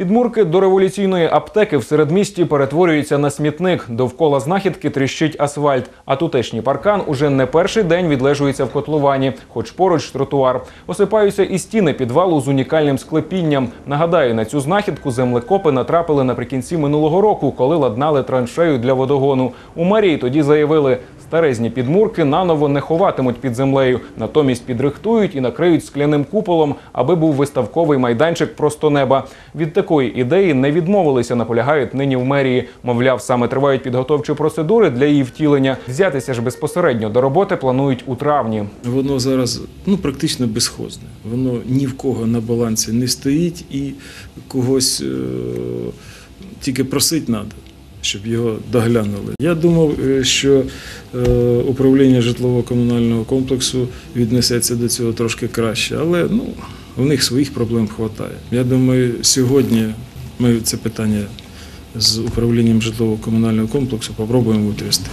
Підмурки до революційної аптеки в середмісті перетворюються на смітник. Довкола знахідки тріщить асфальт. А тутешній паркан уже не перший день відлежується в котловані, хоч поруч тротуар. Осипаються і стіни підвалу з унікальним склепінням. Нагадаю, на цю знахідку землекопи натрапили наприкінці минулого року, коли ладнали траншею для водогону. У мерії тоді заявили, старезні підмурки наново не ховатимуть під землею, натомість підрихтують і накриють скляним куполом, аби був виставковий майданчик просто неба. Від такої ідеї не відмовилися, наполягають нині в мерії. Мовляв, саме тривають підготовчі процедури для її втілення. Взятися ж безпосередньо до роботи планують у травні. Воно зараз ну, практично безхозне. Воно ні в кого на балансі не стоїть і когось е- тільки просить треба, щоб його доглянули. Я думав, е, що е- управління житлово-комунального комплексу віднесеться до цього трошки краще, але ну, у них своїх проблем вистачає. Я думаю, сьогодні ми це питання з управлінням житлово-комунального комплексу попробуємо витрясти.